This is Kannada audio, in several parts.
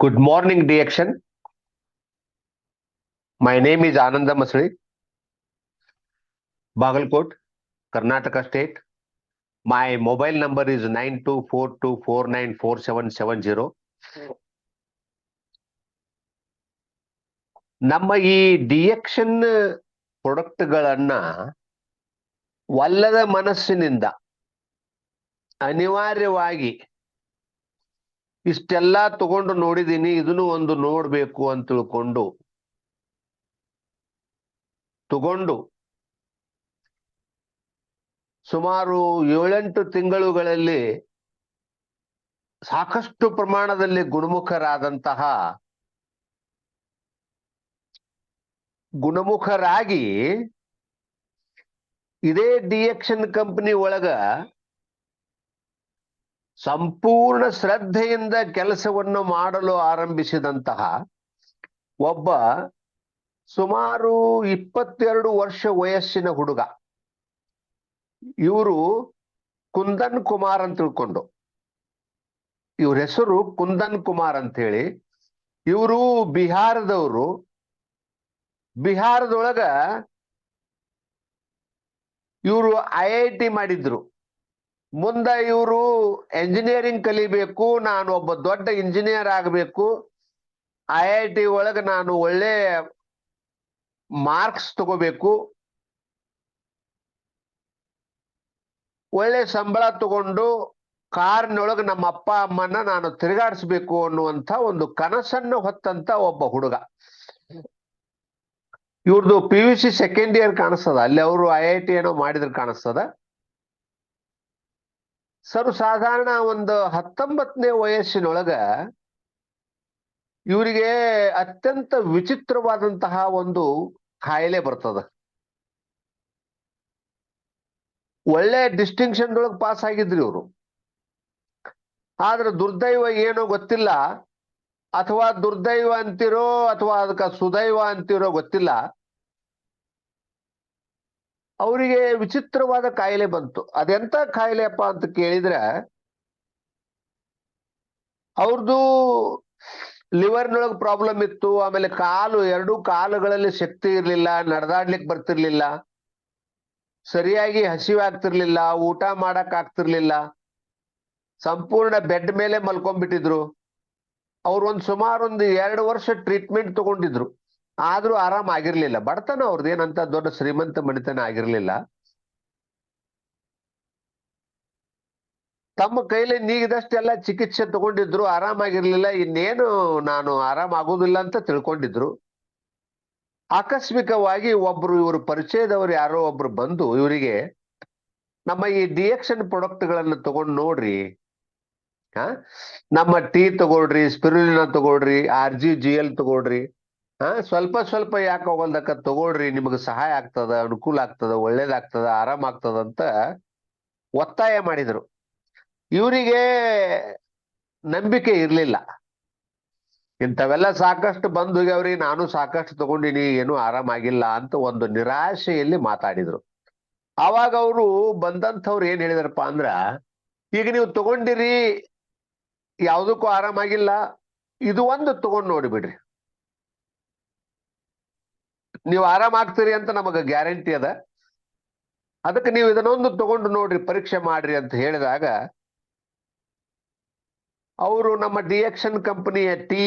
Good morning, DXN. My name is Ananda Masri, Bagalkot, Karnataka State. My mobile number is nine two four two four nine four seven seven zero. ನಮ್ಮ ಈ ಡಿಎಕ್ಷನ್ ಪ್ರೊಡಕ್ಟ್ಗಳನ್ನ ಒಲ್ಲದ ಮನಸ್ಸಿನಿಂದ ಅನಿವಾರ್ಯವಾಗಿ ಇಷ್ಟೆಲ್ಲ ತಗೊಂಡು ನೋಡಿದೀನಿ, ಇದನ್ನು ಒಂದು ನೋಡ್ಬೇಕು ಅಂತ ತಿಳ್ಕೊಂಡು. ತಗೊಂಡು. ಸುಮಾರು ಏಳೆಂಟು ತಿಂಗಳುಗಳಲ್ಲಿ ಸಾಕಷ್ಟು ಪ್ರಮಾಣದಲ್ಲಿ ಗುಣಮುಖರಾದಂತಹ ಗುಣಮುಖರಾಗಿ ಇದೇ ಡಿಯಕ್ಷನ್ ಕಂಪನಿ ಒಳಗ ಸಂಪೂರ್ಣ ಶ್ರದ್ಧೆಯಿಂದ ಕೆಲಸವನ್ನು ಮಾಡಲು ಆರಂಭಿಸಿದಂತಹ ಒಬ್ಬ ಸುಮಾರು ಇಪ್ಪತ್ತೆರಡು ವರ್ಷ ವಯಸ್ಸಿನ ಹುಡುಗ. ಇವರು ಕುಂದನ್ ಕುಮಾರ್ ಅಂತ ತಿಳ್ಕೊಂಡು. ಇವ್ರ ಹೆಸರು ಕುಂದನ್ ಕುಮಾರ್ ಅಂತ ಹೇಳಿ. ಇವರು ಬಿಹಾರದವರು. ಬಿಹಾರದೊಳಗ ಇವರು ಐ ಐ ಟಿ ಮಾಡಿದ್ರು. ಮುಂದ ಇವರು ಎಂಜಿನಿಯರಿಂಗ್ ಕಲಿಬೇಕು, ನಾನು ಒಬ್ಬ ದೊಡ್ಡ ಇಂಜಿನಿಯರ್ ಆಗಬೇಕು. ಐ ಐ ಟಿ ಒಳಗ ನಾನು ಒಳ್ಳೆ ಮಾರ್ಕ್ಸ್ ತಗೋಬೇಕು. ಒಳ್ಳೆ ಸಂಬಳ ತಗೊಂಡು ಕಾರ್ನೊಳಗೆ ನಮ್ಮ ಅಪ್ಪ, ಅಮ್ಮನ್ನ ನಾನು ತಿರುಗಾಡಿಸ್ಬೇಕು ಅನ್ನುವಂಥ ಒಂದು ಕನಸನ್ನು ಹೊತ್ತಂತ ಒಬ್ಬ ಹುಡುಗ. ಇವ್ರದ್ದು P U C second year ಕಾಣಿಸ್ತದ. ಅಲ್ಲಿ ಅವರು ಐ ಐ ಟಿ ಏನೋ ಮಾಡಿದ್ರೆ ಕಾಣಿಸ್ತದ. ಸರ್ ಸಾಧಾರಣ ಒಂದು ಹತ್ತೊಂಬತ್ತನೇ ವಯಸ್ಸಿನೊಳಗ ಇವರಿಗೆ ಅತ್ಯಂತ ವಿಚಿತ್ರವಾದಂತಹ ಒಂದು ಕಾಯಿಲೆ ಬರ್ತದ. ಒಳ್ಳೆ ಡಿಸ್ಟಿಂಕ್ಷನ್ ಒಳಗೆ ಪಾಸ್ ಆಗಿದ್ರಿ ಇವರು. ಆದ್ರೆ ದುರ್ದೈವ ಏನೋ ಗೊತ್ತಿಲ್ಲ. ಅಥವಾ ದುರ್ದೈವ ಅಂತಿರೋ ಅಥವಾ ಅದಕ್ಕ ಸುದೈವ ಅಂತಿರೋ ಗೊತ್ತಿಲ್ಲ. ಅವರಿಗೆ ವಿಚಿತ್ರವಾದ ಕಾಯಿಲೆ ಬಂತು. ಅದೆಂತ ಕಾಯಿಲೆಯಪ್ಪ ಅಂತ ಕೇಳಿದ್ರೆ ಅವ್ರದ್ದು ಲಿವರ್ನೊಳಗೆ ಪ್ರಾಬ್ಲಮ್ ಇತ್ತು, ಆಮೇಲೆ ಕಾಲು, ಎರಡು ಕಾಲುಗಳಲ್ಲಿ ಶಕ್ತಿ ಇರಲಿಲ್ಲ ನಡೆದಾಡ್ಲಿಕ್ಕೆ ಬರ್ತಿರ್ಲಿಲ್ಲ, ಸರಿಯಾಗಿ ಹಸಿವಾಗ್ತಿರ್ಲಿಲ್ಲ, ಊಟ ಮಾಡಕ್ ಆಗ್ತಿರ್ಲಿಲ್ಲ, ಸಂಪೂರ್ಣ ಬೆಡ್ ಮೇಲೆ ಮಲ್ಕೊಂಡ್ಬಿಟ್ಟಿದ್ರು. ಅವ್ರು ಒಂದು ಸುಮಾರು ಒಂದು ಎರಡು ವರ್ಷ ಟ್ರೀಟ್ಮೆಂಟ್ ತಗೊಂಡಿದ್ರು. ಆದ್ರೂ ಆರಾಮ್ ಆಗಿರ್ಲಿಲ್ಲ. ಬಡತನ ಅವ್ರದ್ದು ಏನಂತ ದೊಡ್ಡ ಶ್ರೀಮಂತ ಮಣಿತನ ಆಗಿರ್ಲಿಲ್ಲ. ತಮ್ಮ ಕೈಲಿ ನೀಗಿದಷ್ಟೆಲ್ಲ ಚಿಕಿತ್ಸೆ ತಗೊಂಡಿದ್ರು ಆರಾಮಾಗಿರ್ಲಿಲ್ಲ ಇನ್ನೇನು ನಾನು ಆರಾಮ ಆಗೋದಿಲ್ಲ ಅಂತ ತಿಳ್ಕೊಂಡಿದ್ರು. ಆಕಸ್ಮಿಕವಾಗಿ ಒಬ್ರು ಇವರು ಪರಿಚಯದವರು ಯಾರೋ ಒಬ್ರು ಬಂದು ಇವರಿಗೆ, ನಮ್ಮ ಈ ಡಿಎಕ್ಷನ್ ಪ್ರಾಡಕ್ಟ್ಗಳನ್ನು ತಗೊಂಡ್ ನೋಡ್ರಿ. ಹಾ ನಮ್ಮ ಟೀ ತಗೊಳ್ರಿ, ಸ್ಪಿರುಲಿನ ತಗೊಳ್ರಿ, ಆರ್ ಜಿ ಜಿ ಎಲ್ ತಗೊಳ್ರಿ. ಹಾ, ಸ್ವಲ್ಪ ಸ್ವಲ್ಪ ಯಾಕೆ ಹೋಗಲ್ದಕ್ಕ ತಗೊಳ್ರಿ, ನಿಮಗೆ ಸಹಾಯ ಆಗ್ತದ, ಅನುಕೂಲ ಆಗ್ತದ, ಒಳ್ಳೇದಾಗ್ತದ, ಆರಾಮ್ ಆಗ್ತದ ಅಂತ ಒತ್ತಾಯ ಮಾಡಿದ್ರು. ಇವರಿಗೆ ನಂಬಿಕೆ ಇರಲಿಲ್ಲ. ಇಂಥವೆಲ್ಲ ಸಾಕಷ್ಟು ಬಂದು ಹೋಗ್ಯಾವ್ರಿ ನಾನು ಸಾಕಷ್ಟು ತಗೊಂಡಿನಿ, ಏನು ಆರಾಮಾಗಿಲ್ಲ ಅಂತ ಒಂದು ನಿರಾಶೆಯಲ್ಲಿ ಮಾತಾಡಿದ್ರು. ಆವಾಗ ಅವರು ಬಂದಂಥವ್ರು ಏನ್ ಹೇಳಿದಾರಪ್ಪ ಅಂದ್ರ, ಈಗ ನೀವು ತಗೊಂಡಿರಿ, ಯಾವುದಕ್ಕೂ ಆರಾಮಾಗಿಲ್ಲ, ಇದು ಒಂದು ತಗೊಂಡು ನೋಡಿಬಿಡ್ರಿ. ನೀವು ಆರಾಮ್ ಆಗ್ತೀರಿ ಅಂತ ನಮಗ ಗ್ಯಾರಂಟಿ ಅದ. ಅದಕ್ಕೆ ನೀವು ಇದನ್ನೊಂದು ತಗೊಂಡು ನೋಡ್ರಿ, ಪರೀಕ್ಷೆ ಮಾಡ್ರಿ ಅಂತ ಹೇಳಿದಾಗ, ಅವರು ನಮ್ಮ ಡಿಎಕ್ಷನ್ ಕಂಪನಿಯ ಟೀ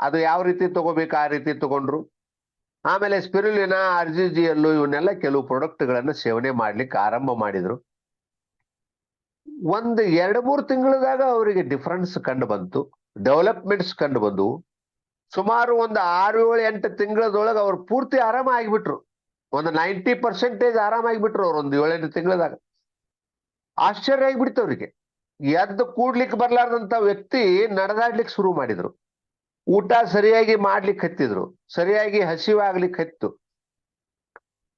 ಅದು ಯಾವ ರೀತಿ ತಗೋಬೇಕು ಆ ರೀತಿ ತಗೊಂಡ್ರು. ಆಮೇಲೆ ಸ್ಪಿರುಲಿನ ಜಿ ಇವನ್ನೆಲ್ಲ ಕೆಲವು ಪ್ರಾಡಕ್ಟ್ಗಳನ್ನ ಸೇವನೆ ಮಾಡ್ಲಿಕ್ಕೆ ಆರಂಭ ಮಾಡಿದ್ರು. ಒಂದು ಎರಡು ಮೂರು ತಿಂಗಳದಾಗ ಅವರಿಗೆ ಡಿಫರೆನ್ಸ್ ಕಂಡು ಬಂತು ಡೆವಲಪ್ಮೆಂಟ್ಸ್ ಕಂಡು ಬಂದವು. ಸುಮಾರು ಒಂದು ಆರು ಏಳು, ಎಂಟು ತಿಂಗಳದೊಳಗೆ ಅವ್ರು ಪೂರ್ತಿ ಆರಾಮ ಆಗಿಬಿಟ್ರು. ಒಂದು ನೈಂಟಿ ಪರ್ಸೆಂಟೇಜ್ ಆರಾಮ ಆಗಿಬಿಟ್ರು ಅವ್ರು ಒಂದು ಏಳೆಂಟು ತಿಂಗಳದಾಗ. ಆಶ್ಚರ್ಯ ಆಗಿಬಿಡ್ತು ಅವ್ರಿಗೆ. ಎದ್ದು ಕೂಡ್ಲಿಕ್ಕೆ ಬರ್ಲಾರ್ದಂತ ವ್ಯಕ್ತಿ ನಡೆದಾಡ್ಲಿಕ್ಕೆ ಶುರು ಮಾಡಿದ್ರು. ಊಟ ಸರಿಯಾಗಿ ಮಾಡ್ಲಿಕ್ಕೆ ಹತ್ತಿದ್ರು. ಸರಿಯಾಗಿ ಹಸಿವಾಗ್ಲಿಕ್ಕೆ ಹತ್ತು.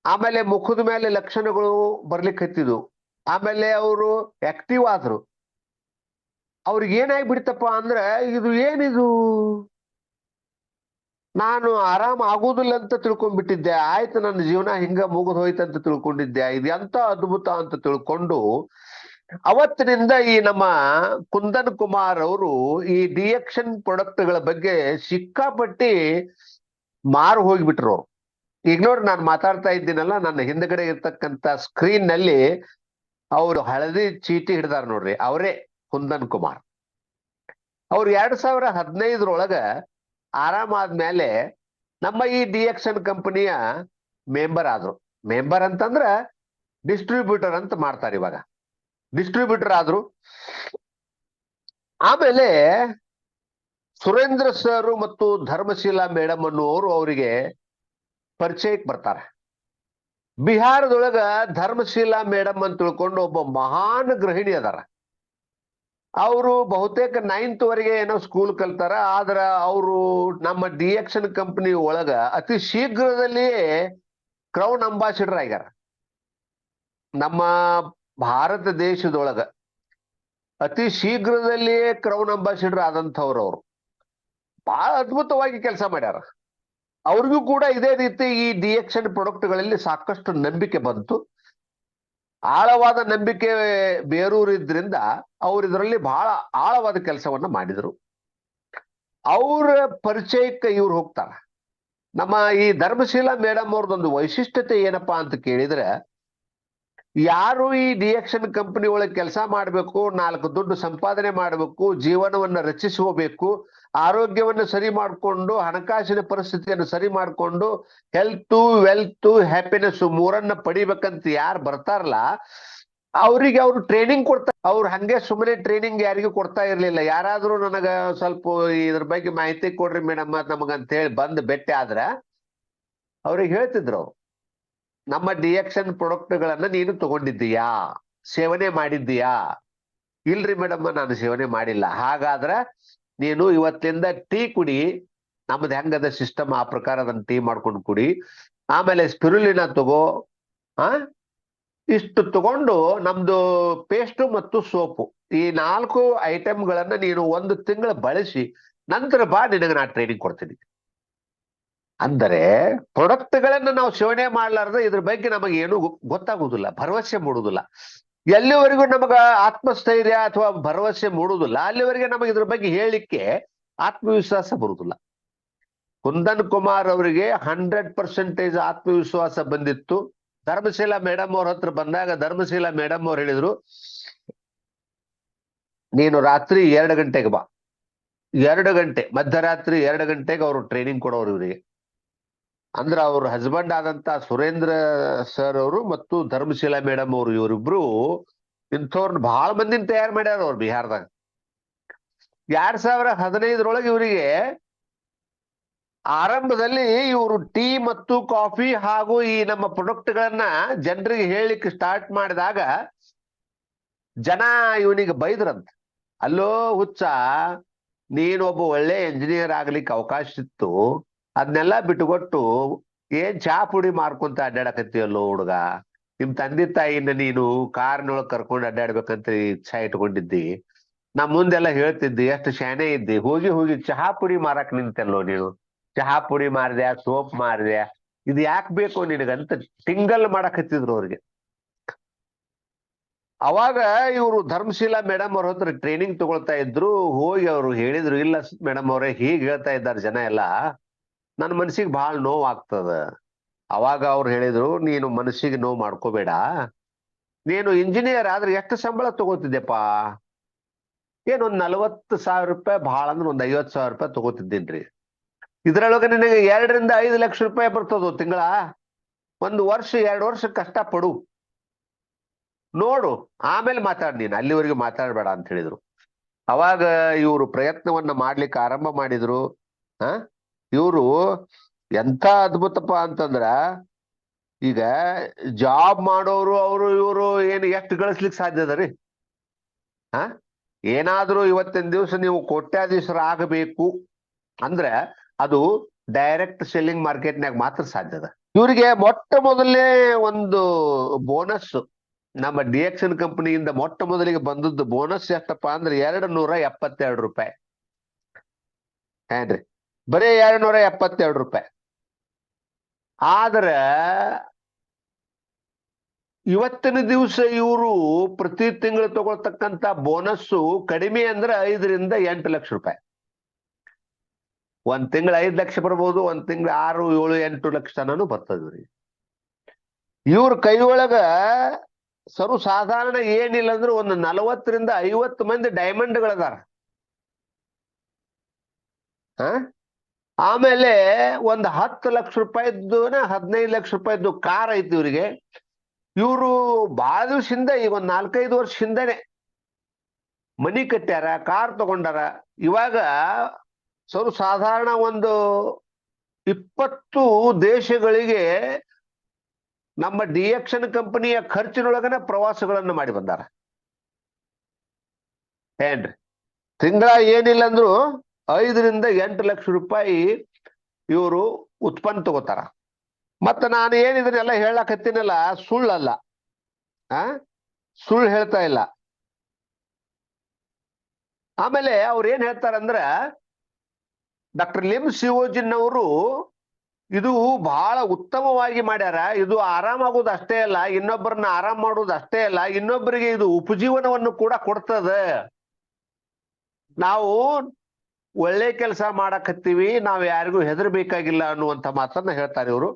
ಆಮೇಲೆ ಮುಖದ ಮೇಲೆ ಲಕ್ಷಣಗಳು ಬರ್ಲಿಕ್ಕೆ ಹತ್ತಿದ್ವು. ಆಮೇಲೆ ಅವರು ಆಕ್ಟಿವ್ ಆದ್ರು. ಅವ್ರಿಗೆ ಏನಾಗ್ಬಿಡ್ತಪ್ಪ ಅಂದ್ರೆ, ಇದು ಏನಿದು? ನಾನು ಆರಾಮ ಆಗುದಿಲ್ಲ ಅಂತ ತಿಳ್ಕೊಂಡ್ಬಿಟ್ಟಿದ್ದೆ. ಆಯ್ತು, ನನ್ನ ಜೀವನ ಹಿಂಗ ಮುಗಿದು ಹೋಯ್ತು ಅಂತ ತಿಳ್ಕೊಂಡಿದ್ದೆ. ಇದು ಎಂತ ಅದ್ಭುತ ಅಂತ ತಿಳ್ಕೊಂಡು ಅವತ್ತಿನಿಂದ ಈ ನಮ್ಮ ಕುಂದನ್ ಕುಮಾರ್ ಅವರು ಈ ಡಿಎಕ್ಷನ್ ಪ್ರಾಡಕ್ಟ್ಗಳ ಬಗ್ಗೆ ಸಿಕ್ಕಾಪಟ್ಟಿ ಮಾರು ಹೋಗಿಬಿಟ್ರು ಅವ್ರು. ಈಗ ನೋಡ್ರಿ ನಾನು ಮಾತಾಡ್ತಾ ಇದ್ದೀನಲ್ಲ, ನನ್ನ ಹಿಂದ್ಗಡೆ ಇರ್ತಕ್ಕಂತ ಸ್ಕ್ರೀನ್ನಲ್ಲಿ ಅವರು ಹಳದಿ ಚೀಟಿ ಹಿಡ್ದಾರ ನೋಡ್ರಿ, ಅವರೇ ಕುಂದನ್ ಕುಮಾರ್. ಅವ್ರು ಎರಡ್ ಸಾವಿರ ಹದಿನೈದರೊಳಗ ಆರಾಮಾದ್ಮೇಲೆ ನಮ್ಮ ಈ ಡಿಎಕ್ಷನ್ ಕಂಪನಿಯ ಮೆಂಬರ್ ಆದ್ರು. ಮೆಂಬರ್ ಅಂತಂದ್ರ ಡಿಸ್ಟ್ರಿಬ್ಯೂಟರ್ ಅಂತ ಮಾಡ್ತಾರೆ ಇವಾಗ. ಡಿಸ್ಟ್ರಿಬ್ಯೂಟರ್ ಆದ್ರು. ಆಮೇಲೆ ಸುರೇಂದ್ರ ಸರ್ ಮತ್ತು ಧರ್ಮಶೀಲಾ ಮೇಡಮ್ ಅನ್ನುವರು ಅವರಿಗೆ ಪರಿಚಯಕ್ಕೆ ಬರ್ತಾರೆ. ಬಿಹಾರದೊಳಗ ಧರ್ಮಶೀಲಾ ಮೇಡಮ್ ಅಂತ ತಿಳ್ಕೊಂಡು ಒಬ್ಬ ಮಹಾನ್ ಗೃಹಿಣಿ ಅದಾರ. ಅವರು ಬಹುತೇಕ ನೈನ್ತ್ ವರೆಗೆ ಏನೋ ಸ್ಕೂಲ್ ಕಲ್ತಾರ, ಆದ್ರ ಅವರು ನಮ್ಮ ಡಿಎಕ್ಷನ್ ಕಂಪನಿ ಒಳಗ ಅತಿ ಶೀಘ್ರದಲ್ಲಿಯೇ ಕ್ರೌನ್ ಅಂಬಾಸಿಡರ್ ಆಗ್ಯಾರ. ನಮ್ಮ ಭಾರತ ದೇಶದೊಳಗ ಅತಿ ಶೀಘ್ರದಲ್ಲಿಯೇ ಕ್ರೌನ್ ಅಂಬಾಸಿಡರ್ ಆದಂಥವ್ರು ಅವರು. ಬಹಳ ಅದ್ಭುತವಾಗಿ ಕೆಲಸ ಮಾಡ್ಯಾರ. ಅವ್ರಿಗೂ ಕೂಡ ಇದೇ ರೀತಿ ಈ ಡಿಎಕ್ಷನ್ ಪ್ರಾಡಕ್ಟ್ಗಳಲ್ಲಿ ಸಾಕಷ್ಟು ನಂಬಿಕೆ ಬಂತು. ಆಳವಾದ ನಂಬಿಕೆ ಬೇರೂರಿದ್ರಿಂದ ಅವ್ರು ಇದರಲ್ಲಿ ಬಹಳ ಆಳವಾದ ಕೆಲಸವನ್ನ ಮಾಡಿದರು. ಅವರ ಪರಿಚಯಕ್ಕೆ ಇವ್ರು ಹೋಗ್ತಾರ. ನಮ್ಮ ಈ ಧರ್ಮಶೀಲ ಮೇಡಮ್ ಅವ್ರದ್ದೊಂದು ವೈಶಿಷ್ಟ್ಯತೆ ಏನಪ್ಪಾ ಅಂತ ಕೇಳಿದ್ರೆ ಯಾರು ಈ ಡಿಎಕ್ಷನ್ ಕಂಪನಿ ಒಳಗೆ ಕೆಲಸ ಮಾಡಬೇಕು, ನಾಲ್ಕು ದುಡ್ಡು ಸಂಪಾದನೆ ಮಾಡಬೇಕು, ಜೀವನವನ್ನ ರಚಿಸಬೇಕು ಆರೋಗ್ಯವನ್ನ ಸರಿ ಮಾಡಿಕೊಂಡು, ಹಣಕಾಸಿನ ಪರಿಸ್ಥಿತಿಯನ್ನು ಸರಿ ಮಾಡಿಕೊಂಡು ಹೆಲ್ತ್ ವೆಲ್ತ್ ಹ್ಯಾಪಿನೆಸ್ ಮೂರನ್ನ ಪಡಿಬೇಕಂತ ಯಾರು ಬರ್ತಾರಲ್ಲ, ಅವರಿಗೆ ಅವರು ಟ್ರೈನಿಂಗ್ ಕೊಡ್ತಾ, ಅವ್ರು ಹಂಗೆ ಸುಮ್ಮನೆ ಟ್ರೈನಿಂಗ್ ಯಾರಿಗೂ ಕೊಡ್ತಾ ಇರ್ಲಿಲ್ಲ. ಯಾರಾದ್ರೂ ನನಗ ಸ್ವಲ್ಪ ಇದ್ರ ಬಗ್ಗೆ ಮಾಹಿತಿ ಕೊಡ್ರಿ ಮೇಡಮ್ ನಮಗಂತ ಹೇಳಿ ಬಂದು ಭೇಟಿ ಆದ್ರ, ಅವ್ರಿಗೆ ಹೇಳ್ತಿದ್ರು ನಮ್ಮ ಡಿಎಕ್ಷನ್ ಪ್ರಾಡಕ್ಟ್ಗಳನ್ನ ನೀನು ತಗೊಂಡಿದ್ದೀಯಾ? ಸೇವನೆ ಮಾಡಿದ್ದೀಯಾ? ಇಲ್ರಿ ಮೇಡಮ್ ನಾನು ಸೇವನೆ ಮಾಡಿಲ್ಲ. ಹಾಗಾದ್ರೆ ನೀನು ಇವತ್ತಿಂದ ಟೀ ಕುಡಿ. ನಮ್ದು ಹೆಂಗದ ಸಿಸ್ಟಮ್ ಆ ಪ್ರಕಾರ ಅದನ್ನ ಟೀ ಮಾಡ್ಕೊಂಡು ಕುಡಿ. ಆಮೇಲೆ ಸ್ಪಿರುಲಿನ ತಗೋ. ಆ? ಇಷ್ಟು ತಗೊಂಡು ನಮ್ದು ಪೇಸ್ಟ್ ಮತ್ತು ಸೋಪು ಈ ನಾಲ್ಕು ಐಟಮ್ಗಳನ್ನ ನೀನು ಒಂದು ತಿಂಗಳು ಬಳಸಿ, ನಂತರ ಬಾ ನಿನಗೆ ನಾ ಟ್ರೈನಿಂಗ್ ಕೊಡ್ತೀನಿ. ಅಂದರೆ ಪ್ರೊಡಕ್ಟ್ಗಳನ್ನು ನಾವು ಸೇವನೆ ಮಾಡ್ಲಾರ್ದ ಇದ್ರ ಬಗ್ಗೆ ನಮಗೆ ಏನು ಗೊತ್ತಾಗುವುದಿಲ್ಲ ಭರವಸೆ ಮೂಡುವುದಿಲ್ಲ. ಎಲ್ಲಿವರೆಗೂ ನಮಗ ಆತ್ಮಸ್ಥೈರ್ಯ ಅಥವಾ ಭರವಸೆ ಮೂಡುವುದಿಲ್ಲ, ಅಲ್ಲಿವರೆಗೆ ನಮಗೆ ಇದ್ರ ಬಗ್ಗೆ ಹೇಳಿಕ್ಕೆ ಆತ್ಮವಿಶ್ವಾಸ ಬರುದಿಲ್ಲ ಕುಂದನ್ ಕುಮಾರ್ ಅವರಿಗೆ ಹಂಡ್ರೆಡ್ ಪರ್ಸೆಂಟೇಜ್ ಆತ್ಮವಿಶ್ವಾಸ ಬಂದಿತ್ತು. ಧರ್ಮಶೀಲಾ ಮೇಡಮ್ ಅವ್ರ ಹತ್ರ ಬಂದಾಗ ಧರ್ಮಶೀಲಾ ಮೇಡಮ್ ಅವ್ರು ಹೇಳಿದ್ರು, ನೀನು ರಾತ್ರಿ ಎರಡು ಗಂಟೆಗೆ ಬಾ. ಎರಡು ಗಂಟೆ, ಮಧ್ಯರಾತ್ರಿ ಎರಡು ಗಂಟೆಗೆ ಅವರು ಟ್ರೈನಿಂಗ್ ಕೊಡೋರು ಇವರಿಗೆ. ಅಂದ್ರ ಅವ್ರ ಹಸ್ಬೆಂಡ್ ಆದಂತ ಸುರೇಂದ್ರ ಸರ್ ಅವರು ಮತ್ತು ಧರ್ಮಶೀಲಾ ಮೇಡಮ್ ಅವರು ಇವರಿಬ್ರು ಇಂಥವ್ರನ್ನ ಬಹಳ ಮಂದಿನ ತಯಾರು ಮಾಡ್ಯಾರ ಅವ್ರು ಬಿಹಾರದಾಗ. ಎರಡ್ ಸಾವಿರ ಹದಿನೈದರೊಳಗೆ ಇವರಿಗೆ ಆರಂಭದಲ್ಲಿ ಇವರು ಟೀ ಮತ್ತು ಕಾಫಿ ಹಾಗೂ ಈ ನಮ್ಮ ಪ್ರೊಡಕ್ಟ್ಗಳನ್ನ ಜನರಿಗೆ ಹೇಳಲಿಕ್ಕೆ ಸ್ಟಾರ್ಟ್ ಮಾಡಿದಾಗ ಜನ ಇವನಿಗೆ ಬೈದ್ರಂತ. ಅಲ್ಲೋ ಹುಚ್ಚ, ನೀನೊಬ್ಬ ಒಳ್ಳೆ ಇಂಜಿನಿಯರ್ ಆಗ್ಲಿಕ್ಕೆ ಅವಕಾಶ ಇತ್ತು. ಅದನ್ನೆಲ್ಲ ಬಿಟ್ಟುಕೊಟ್ಟು ಏನ್ ಚಾ ಪುಡಿ ಮಾರ್ಕೊಂತ ಅಡ್ಡಾಡಕತ್ತೀಯಲ್ಲೋ ಹುಡುಗ? ನಿಮ್ ತಂದೆ ತಾಯಿನ ನೀನು ಕಾರ್ನೊಳಗ್ ಕರ್ಕೊಂಡು ಅಡ್ಡಾಡ್ಬೇಕಂತ ಇಚ್ಛಾ ಇಟ್ಕೊಂಡಿದ್ದಿ. ನಮ್ ಮುಂದೆಲ್ಲ ಹೇಳ್ತಿದ್ದಿ ಎಷ್ಟು ಶಾನೆ ಇದ್ದಿ. ಹೋಗಿ ಹೋಗಿ ಚಹಾ ಪುಡಿ ಮಾರಕ್ ನಿಂತಲ್ಲೋ ನೀನು? ಚಹಾ ಪುಡಿ ಮಾರಿದ್ಯಾ ಸೋಪ್ ಮಾರಿದ್ಯಾ ಇದು ಯಾಕೆ ಬೇಕು ನಿನಗಂತ ಟಿಂಗಲ್ ಮಾಡಕತ್ತಿದ್ರು ಅವ್ರಿಗೆ. ಅವಾಗ ಇವರು ಧರ್ಮಶೀಲ ಮೇಡಮ್ ಅವ್ರ ಹತ್ರ ಟ್ರೈನಿಂಗ್ ತಗೊಳ್ತಾ ಇದ್ರು, ಹೋಗಿ ಅವರು ಹೇಳಿದ್ರು, ಇಲ್ಲ ಮೇಡಮ್ ಅವರೇ, ಹೀಗ್ ಹೇಳ್ತಾ ಇದ್ದಾರೆ ಜನ ಎಲ್ಲ. ನನ್ನ ಮನಸ್ಸಿಗೆ ಭಾಳ ನೋವಾಗ್ತದ. ಅವಾಗ ಅವ್ರು ಹೇಳಿದ್ರು, ನೀನು ಮನಸ್ಸಿಗೆ ನೋವು ಮಾಡ್ಕೋಬೇಡ. ನೀನು ಇಂಜಿನಿಯರ್ ಆದ್ರೆ ಎಷ್ಟು ಸಂಬಳ ತಗೋತಿದ್ದೆಪ್ಪ ಏನೊಂದು ನಲವತ್ತು ಸಾವಿರ ರೂಪಾಯಿ ಬಹಳ ಅಂದ್ರೆ ಒಂದು ಐವತ್ತು ಸಾವಿರ ರೂಪಾಯಿ ತಗೋತಿದ್ದೀನ್ರಿ. ಇದ್ರೊಳಗೆ ನಿನಗೆ ಎರಡರಿಂದ ಐದು ಲಕ್ಷ ರೂಪಾಯಿ ಬರ್ತದ ತಿಂಗಳ? ಒಂದು ವರ್ಷ, ಎರಡು ವರ್ಷ ಕಷ್ಟ ಪಡು. ನೋಡು, ಆಮೇಲೆ ಮಾತಾಡ್ ನೀನು. ಅಲ್ಲಿವರೆಗೆ ಮಾತಾಡಬೇಡ ಅಂತ ಹೇಳಿದ್ರು. ಅವಾಗ ಇವರು ಪ್ರಯತ್ನವನ್ನ ಮಾಡ್ಲಿಕ್ಕೆ ಆರಂಭ ಮಾಡಿದ್ರು. ಆ? ಇವರು ಎಂತ ಅದ್ಭುತಪ್ಪ ಅಂತಂದ್ರ ಈಗ ಜಾಬ್ ಮಾಡೋರು ಅವರು ಇವರು ಏನು ಎಷ್ಟು ಗಳಿಸ್ಲಿಕ್ಕೆ ಸಾಧ್ಯ ಅದ ರೀ? ಆ? ಏನಾದ್ರೂ ಇವತ್ತಿನ ದಿವಸ ನೀವು ಕೋಟ್ಯಾಧೀಶರ ಆಗಬೇಕು ಅಂದ್ರೆ ಅದು ಡೈರೆಕ್ಟ್ ಸೆಲ್ಲಿಂಗ್ ಮಾರ್ಕೆಟ್ನಾಗ ಮಾತ್ರ ಸಾಧ್ಯ ಅದ. ಇವರಿಗೆ ಮೊಟ್ಟ ಮೊದಲೇ ಒಂದು ಬೋನಸ್ ನಮ್ಮ ಡಿಎಕ್ಷನ್ ಕಂಪನಿಯಿಂದ ಮೊಟ್ಟ ಮೊದಲಿಗೆ ಬಂದದ್ದು ಬೋನಸ್ ಎಷ್ಟಪ್ಪ ಅಂದ್ರೆ ಎರಡು ನೂರ ಎಪ್ಪತ್ತೆರಡು ರೂಪಾಯಿ. ಏನ್ರಿ? ಬರೀ ಎರಡು ಎಪ್ಪತ್ತೆರಡು ರೂಪಾಯಿ. ಆದ್ರ ಇವತ್ತಿನ ದಿವಸ ಇವರು ಪ್ರತಿ ತಿಂಗಳು ತಗೊಳ್ತಕ್ಕಂತ ಬೋನಸ್ಸು ಕಡಿಮೆ ಅಂದ್ರೆ ಐದರಿಂದ ಎಂಟು ಲಕ್ಷ ರೂಪಾಯಿ. ಒಂದ್ ತಿಂಗಳ ಐದು ಲಕ್ಷ ಬರ್ಬೋದು, ಒಂದ್ ತಿಂಗಳ ಆರು, ಏಳು, ಎಂಟು ಲಕ್ಷ ಬರ್ತದ್ರಿ ಬರ್ತದ ಇವ್ರಿಗೆ. ಇವ್ರ ಕೈ ಒಳಗ ಸರ್ವ ಸಾಧಾರಣ ಏನಿಲ್ಲ ಅಂದ್ರೆ ಒಂದು ನಲವತ್ತರಿಂದ ಐವತ್ತು ಮಂದಿ ಡೈಮಂಡ್ಗಳದಾರ ಹ ಆಮೇಲೆ ಒಂದು ಹತ್ತು ಲಕ್ಷ ರೂಪಾಯಿದ್ದು ಹದಿನೈದು ಲಕ್ಷ ರೂಪಾಯಿದ್ದು ಕಾರ್ ಐತಿ ಇವ್ರಿಗೆ. ಇವರು ಬಹಳ ಈ ಈಗ ಒಂದ್ ನಾಲ್ಕೈದು ವರ್ಷ ಹಿಂದೆನೆ ಮನಿ ಕಟ್ಟ್ಯಾರ, ಕಾರ್ ತಗೊಂಡಾರ. ಇವಾಗ ಸರ್ವ ಸಾಧಾರಣ ಒಂದು ಇಪ್ಪತ್ತು ದೇಶಗಳಿಗೆ ನಮ್ಮ ಡಿಎಕ್ಷನ್ ಕಂಪನಿಯ ಖರ್ಚಿನೊಳಗನ ಪ್ರವಾಸಗಳನ್ನ ಮಾಡಿ ಬಂದಾರ. ಏನ್ರಿ? ತಿಂಗಳ ಏನಿಲ್ಲ ಅಂದ್ರು ಐದರಿಂದ ಎಂಟು ಲಕ್ಷ ರೂಪಾಯಿ ಇವರು ಉತ್ಪನ್ನ ತಗೋತಾರ. ಮತ್ತ ನಾನು ಏನ್ ಇದನ್ನೆಲ್ಲ ಹೇಳಕತ್ತೀನಲ್ಲ, ಸುಳ್ಳಲ್ಲ. ಆ? ಸುಳ್ಳು ಹೇಳ್ತಾ ಇಲ್ಲ. ಆಮೇಲೆ ಅವ್ರು ಏನ್ ಹೇಳ್ತಾರಂದ್ರ, ಡಾಕ್ಟರ್ ಲಿಮ್ ಸಿವೋಜಿನ್ ಅವರು ಇದು ಬಹಳ ಉತ್ತಮವಾಗಿ ಮಾಡ್ಯಾರ. ಇದು ಆರಾಮಾಗೋದು ಅಷ್ಟೇ ಅಲ್ಲ ಇನ್ನೊಬ್ಬರನ್ನ ಆರಾಮ್ ಮಾಡೋದು ಅಷ್ಟೇ ಅಲ್ಲ ಇನ್ನೊಬ್ಬರಿಗೆ ಇದು ಉಪಜೀವನವನ್ನು ಕೂಡ ಕೊಡ್ತದ. ನಾವು ಒಳ್ಳೆ ಕೆಲಸ ಮಾಡಕತ್ತೀವಿ ನಾವು ಯಾರಿಗೂ ಹೆದರ್ಬೇಕಾಗಿಲ್ಲ ಅನ್ನುವಂತ ಮಾತನ್ನ ಹೇಳ್ತಾರೆ ಇವರು.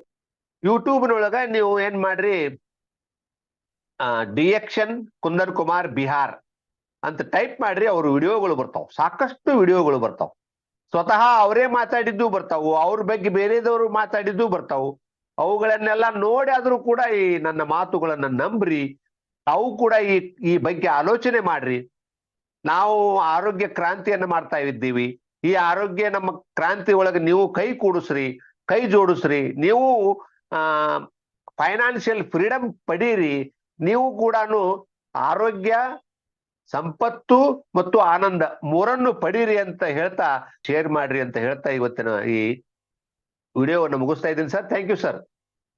ಯೂಟ್ಯೂಬ್ನೊಳಗ ನೀವು ಏನ್ ಮಾಡ್ರಿ? ಡಿಎಕ್ಷನ್ ಕುಂದನ್ ಕುಮಾರ್ ಬಿಹಾರ್ ಅಂತ ಟೈಪ್ ಮಾಡ್ರಿ, ಅವ್ರ ವಿಡಿಯೋಗಳು ಬರ್ತಾವ. ಸಾಕಷ್ಟು ವಿಡಿಯೋಗಳು ಬರ್ತಾವ್. ಸ್ವತಃ ಅವರೇ ಮಾತಾಡಿದ್ದು ಬರ್ತಾವು, ಅವ್ರ ಬಗ್ಗೆ ಬೇರೆದವರು ಮಾತಾಡಿದ್ದು ಬರ್ತಾವು. ಅವುಗಳನ್ನೆಲ್ಲ ನೋಡಿ ಆದ್ರೂ ಕೂಡ ಈ ನನ್ನ ಮಾತುಗಳನ್ನ ನಂಬ್ರಿ, ತಾವು ಕೂಡ ಈ ಈ ಬಗ್ಗೆ ಆಲೋಚನೆ ಮಾಡ್ರಿ. ನಾವು ಆರೋಗ್ಯ ಕ್ರಾಂತಿಯನ್ನ ಮಾಡ್ತಾ ಇದ್ದೀವಿ. ಈ ಆರೋಗ್ಯ ನಮ್ಮ ಕ್ರಾಂತಿ ಒಳಗೆ ನೀವು ಕೈ ಕೂಡಿಸ್ರಿ, ಕೈ ಜೋಡಿಸ್ರಿ, ನೀವು, ಆ ಫೈನಾನ್ಷಿಯಲ್ ಫ್ರೀಡಮ್ ಪಡೀರಿ, ನೀವು ಕೂಡ ಆರೋಗ್ಯ, ಸಂಪತ್ತು ಮತ್ತು ಆನಂದ ಮೂರನ್ನು ಪಡೀರಿ ಅಂತ ಹೇಳ್ತಾ ಶೇರ್ ಮಾಡ್ರಿ ಅಂತ ಹೇಳ್ತಾ ಇವತ್ತಿನ ಈ ವಿಡಿಯೋವನ್ನು ಮುಗಿಸ್ತಾ ಇದ್ದೀನಿ ಸರ್. Thank you sir